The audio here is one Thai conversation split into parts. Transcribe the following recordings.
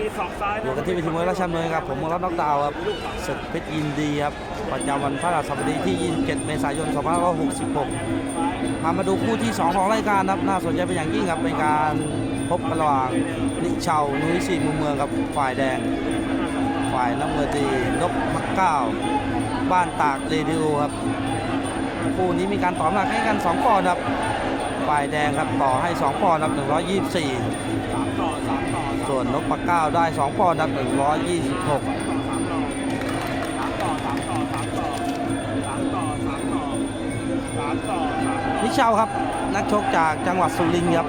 มีศอกซ้ายอยู่กันที่เวทีมวยราชดำเนินครับผมมรดนอกดาวครับศึกเพชรยินดีครับประจำวันพฤหัสบดีที่ 27 เมษายน 2566พามาดูคู่ที่ 2 ของรายการครับน่าสนใจเป็นอย่างยิ่งครับเป็นการพบกันระหว่างนิเชานุ้ยสีมุมเมืองครับฝ่ายแดง ฝ่ายน้ำเงินดีนกพักเก้า บ้านตากเรดิโอครับคู่นี้มีการต่อหนักให้กัน 2 ปอนด์ครับฝ่ายแดงครับต่อให้ 2 ปอนด์ครับ124 ส่วนนกปากเก้าได้2ปอนด์ดับ126สามต่อสามต่อสามต่อสามต่อสามต่อสามต่อสามต่อนิเชาครับนักชกจากจังหวัดสุรินทร์ครับ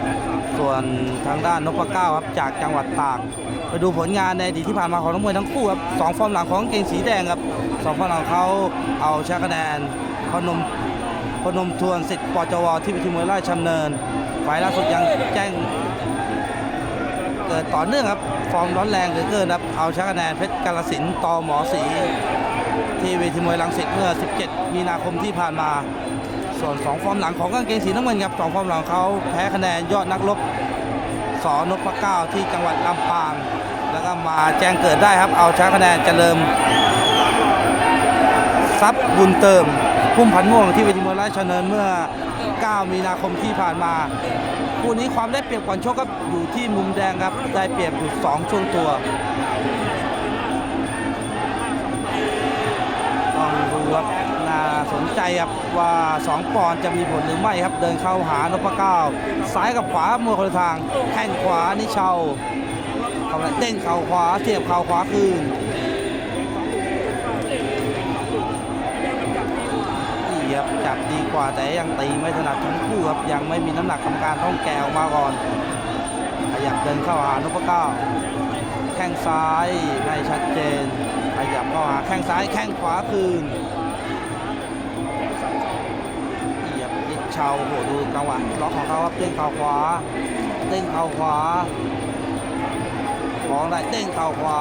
ส่วนทางด้านนพเก้าครับจากจังหวัดตากไปดูผลงานในอดีตที่ผ่านมาของนักมวยทั้งคู่ครับสองฟอร์มหลังของเก่งสีแดงครับสองฟอร์มหลังเขาเอาชนะคะแนนพนมพนมทวนสิทธิ์ปจวที่วิทีมวยราชดำเนินไฟล์ล่าสุดยังแจ้ง เกิดต่อเนื่องครับ ฟอร์มร้อนแรงเหลือเกินครับ เอาชนะคะแนนเพชรกาลสินธุ์ตอหมอศรีที่เวทีมวยรังสิตเมื่อ 17 มีนาคมที่ผ่านมา ส่วน 2 ฟอร์มหลังของกางเกงสีน้ำเงินครับสองฟอร์มหลังเขาแพ้คะแนนยอดนักรบสอนพเก้าที่จังหวัดลำปาง แล้วก็มาแจ้งเกิดได้ครับ เอาชนะคะแนนเจริญทรัพย์บุญเติม พุ่มพันม่วงที่เวทีมวยราชเนินเมื่อ 9 มีนาคมที่ผ่านมา คู่นี้ความได้เปรียบก่อนชกครับอยู่ที่มุมแดงครับได้เปรียบอยู่2ช่วงตัวต้องดูครับน่าสนใจครับว่า2ปอนจะมีผลหรือไม่ครับ เดินเข้าหานพเก้าซ้ายกับขวามือคนละทางแข้งขวานี่เชาเข้าไปเด้งเข่าขวาเสียบเข่าขวาคืน ครับจับดีกว่าแต่ยังตีไม่ถนัดทั้งคู่ครับยังไม่มีน้ำหนักกรรมการต้องแกะออกมาก่อนขยับเดินเข้าหานพเก้าแข้งซ้ายไม่ชัดเจนขยับเข้าหาแข้งซ้ายแข้งขวาคืนเหยียบยิดเชาโหดูจังหวะล็อกของเขาครับเด้งเข่าขวาเด้งเข่าขวาของได้เด้งเข่าขวา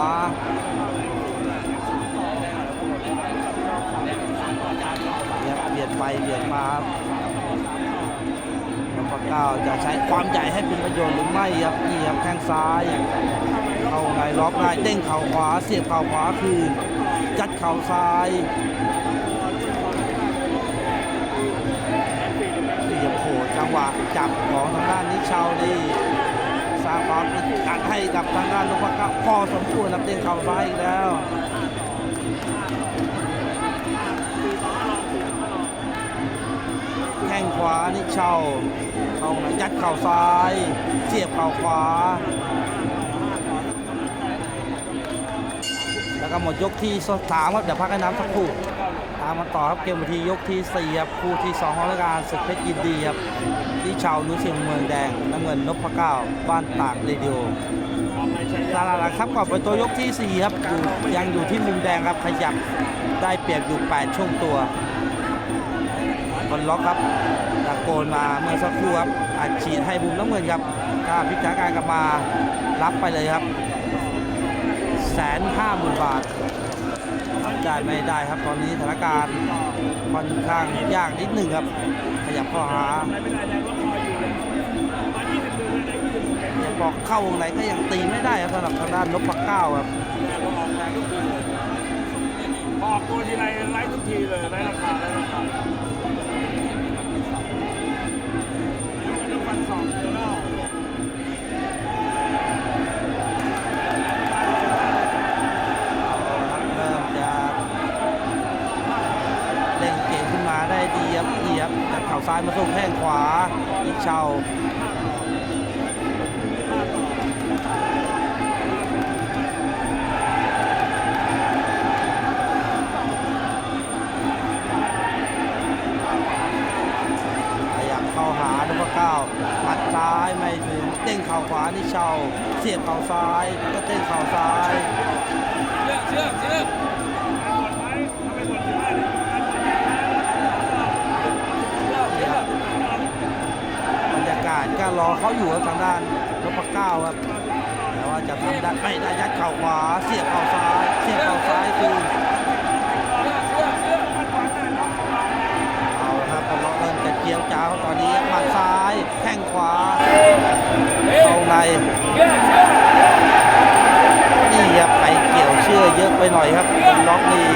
เนี่ยเบียด ไปเบียดมาครับแล้วก็ก้าวจะใช้ความใหญ่ให้เป็นประโยชน์หรือไม่ครับนี่ครับแข้งซ้ายเข้าในล็อกได้เด้งเข่าขวา เสียบเข่าขวาคืนจัดเข่าซ้ายเสียบโหจังหวะจับของทางด้านนิชาวดีสร้างความอึดอัดให้กับทางด้านนพเก้าพอสมควรครับเด้งเข่าซ้ายอีกแล้ว ข้งขวานิชาเข้าในยัดเข่าซ้าย เสียบเข่าขวา แล้วก็หมดยกที่สามครับเดี๋ยวพักให้น้ำสักครู่ตามมาต่อครับเกมวันที่ยกที่สี่ครับคู่ที่สองของรายการศึกเพชรยินดีครับที่ชาวนุเสียงเมืองแดงน้ำเงินนพเก้าบ้านตากเรดิโอตลาดหลักครับก่อนไปตัวยกที่สี่ครับอยู่ยังอยู่ที่มุมแดงครับขยับได้เปรียบอยู่8ช่วงตัว บนล็อกครับตะโกนมาเมื่อสักครู่ครับอัดฉีดให้มุมน้ำเงินครับถ้าพิจารณากลับมารับไปเลยครับแสนห้าหมื่นบาทได้ไม่ได้ครับตอนนี้สถานการณ์ค่อนข้างยากนิดหนึ่งครับ ขยับข้าหายังบอกเข้าวงไหนก็ยังตีไม่ได้ครับสำหรับทางด้านนพเก้าครับออกตัวทีไรไล่ทุกทีเลยไล่ราคาไล่ราคา ซ้ายมาส่งแข้งขวาอีกเชาขยับเข้าหานพเก้าหมัดซ้ายไม่ถึงเด้งเข่าขวานี่เชาเสียบเข่าซ้ายก็เด้งเข่าซ้ายบ รอเขาอยู่ครับทางด้านนพเก้าครับแต่ว่าจะทำได้ไม่ได้ยัดเข่าขวา เสียบเข่าซ้าย เสียบเข่าซ้ายคือเอาละครับเราเริ่มจะเกี่ยวจ้าวตอนนี้หมัดซ้ายแข้งขวาเข้าในหน่อยครับล็อกนี่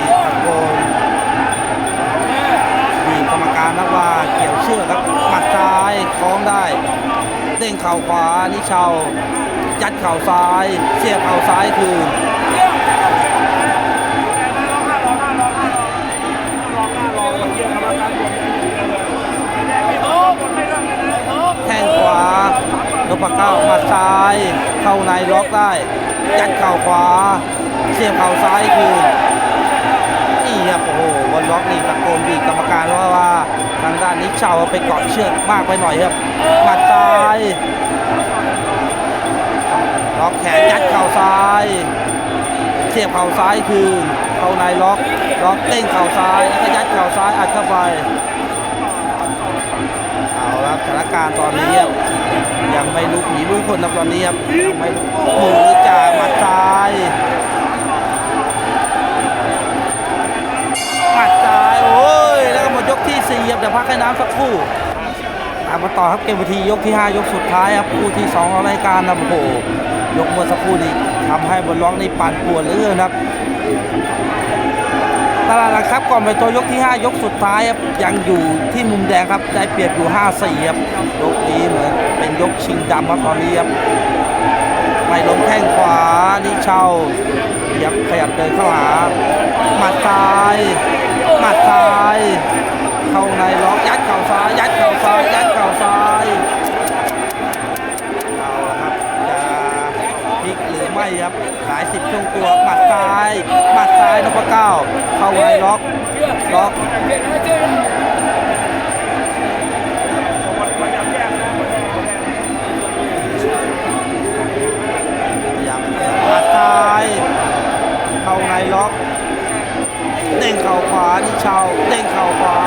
เด้งเข่าขวานิชายัดเข่าซ้าย เสียบเข่าซ้ายคืนแข้งขวานพเก้ามัดซ้าย เข้าในล็อกได้ยัดเข่าขวา เสียบเข่าซ้ายคืน ครับโอ้โหบนล็อกนี่ตะโกนบีบกรรมการว่าว่าทางด้านนี้ชาวไปเกาะเชือกมากไปหน่อยครับหมัดซ้ายล็อกแขนยัดเข่าซ้ายเสียบเข่าซ้ายคืนเข้าในล็อกล็อกเต้งเข่าซ้ายแล้วก็ยัดเข่าซ้ายอัดเข้าไปเอาละสถานการณ์ตอนนี้ครับยังไม่รู้ผีรู้คนนะตอนนี้ครับยังไม่รู้มือจ่าหมัดซ้าย ก็หมดยกที่4ครับเดี๋ยวพักให้น้ำสักครู่ตามมาต่อครับเกมวิธียกที่ 5 ยกสุดท้ายครับคู่ที่2ของรายการนะโอ้โหยกเมื่อสักครู่นี้ทำให้บนล็อกนี่ปั่นปวนเลือเกินครับตลาดหลักทรัพย์ก่อนไปตัวยกที่ 5 ยกสุดท้ายครับยังอยู่ที่มุมแดงครับได้เปรียบอยู่ 5-4ครับยกนี้เหมือนเป็นยกชิงดำครับตอนนี้ครับไม่ลงแข้งขวานี่เช่าขยับขยับเดินเข้าหาหมัดซ้ายหมัดซ้าย เข้าในล็อกยัดเข่าซ้ายยัดเข่าซ้ายยัดเข่าซ้ายเอาละครับจะพลิกหรือไม่ครับหลายสิบช่วงตัวหมัดซ้ายหมัดซ้ายนพเก้าเข้าในล็อกล็อกพยายามหมัดซ้ายเข้าในล็อกเด้งเข่าขวานี่ชาวเด้งเข่าขวา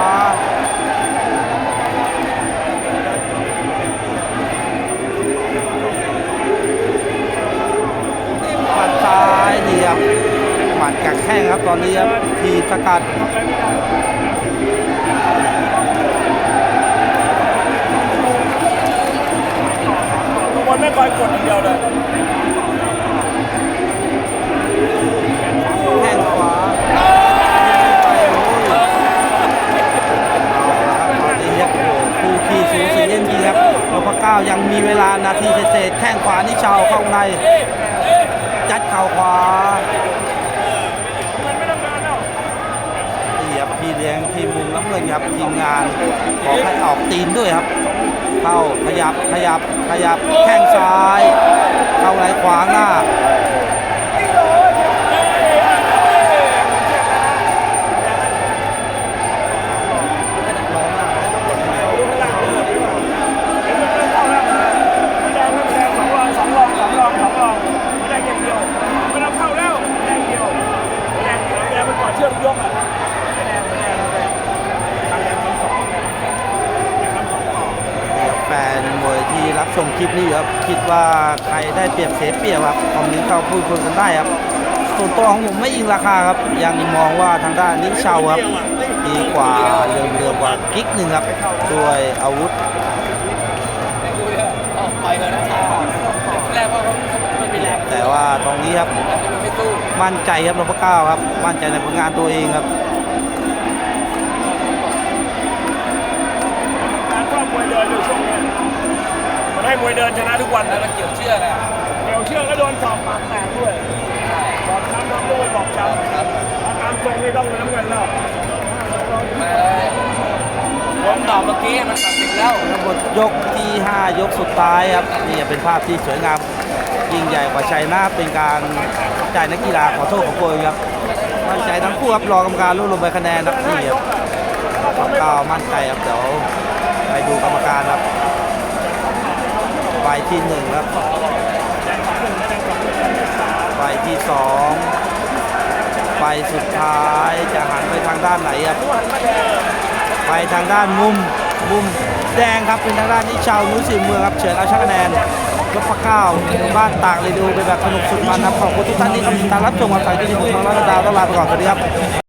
หมัดกับแข้งครับตอนนี้ครับทีสกัดทุกคนไม่คอยกดอย่างเดียวเลยแข้งขวาเอาละครับตอนนี้ครับโอ้โหคู่ขี้สูสีเล่นจริงครับนพเก้ายังมีเวลานาทีเศษแข้งขวานี่ชาวเข้าในยัดเข่าขวา พี่เลี้ยงทีมมุมน้ำเงินครับทีมงานขอให้ออกตีนด้วยครับ เข้าขยับขยับขยับแข้งซ้าย เข้าไหลขวางหน้า ไม่ได้ไม่ได้สองรองสองรองสองรองสองรองไม่ได้อย่างเดียวไม่ต้องเข้าแล้วไม่ได้เดียวไม่ได้เดียวไม่ได้มันก่อนเชือกยกอะไม่ได้ไม่ได้ไม่ได้ทำอย่างสองอย่างทำสองต่อ นี่ครับแฟนมวยที่รับ ชมคลิปนี้ครับคิดว่าใครได้เปรียบเสียเปรียบครับคอมเมนต์เข้าพูดคุยกันได้ครับส่วนตัวของผมไม่อิงราคาครับ ยังมองว่าทางด้านนิชาวครับดีกว่าเดิมเดิมกว่ากิ๊กหนึ่งครับด้วยอาวุธแต่ว่าตรงนี้ครับมันไม่สู้มั่นใจครับนพเก้าครับ มั่นใจในผลงานตัวเองครับ มันให้มวยเดินชนะทุกวันแล้วนะมันเกี่ยวเชือกอะเดี๋ยวเชือกก็โดนสอบปากแตกด้วยบอกช้ำน้ำด้วยบอกช้ำอาการทรงนี่ต้องเป็นน้ำเงินแล้วมาเลยผมตอบเมื่อกี้มันตัดสินแล้วทั้งหมดยกที่ 5 ยกสุดท้ายครับนี่เป็นภาพที่สวยงามยิ่งใหญ่กว่าชัยนาทเป็นการจ่ายนักกีฬาขอโทษของโกยครับมั่นใจทั้งคู่ครับรอกรรมการรวบรวมใบคะแนนครับนี่ครับก็มั่นใจครับเดี๋ยวไปดูกรรมการครับ ใบที่หนึ่งครับใบที่สองใบสุดท้ายจะหันไปทางด้านไหนครับไปทางด้านมุมมุมแดงครับเป็นทางด้านนิชาวนุ้ยสิเมืองครับเฉินเอาชนะคะแนนยกพระเก้าบ้านตากเลยดูไปแบบสนุกสุดมันครับขอบคุณทุกท่านที่ติดตามรับชมกันไปที่ผมมาแล้วดาวต้องลาไปก่อนสวัสดีครับ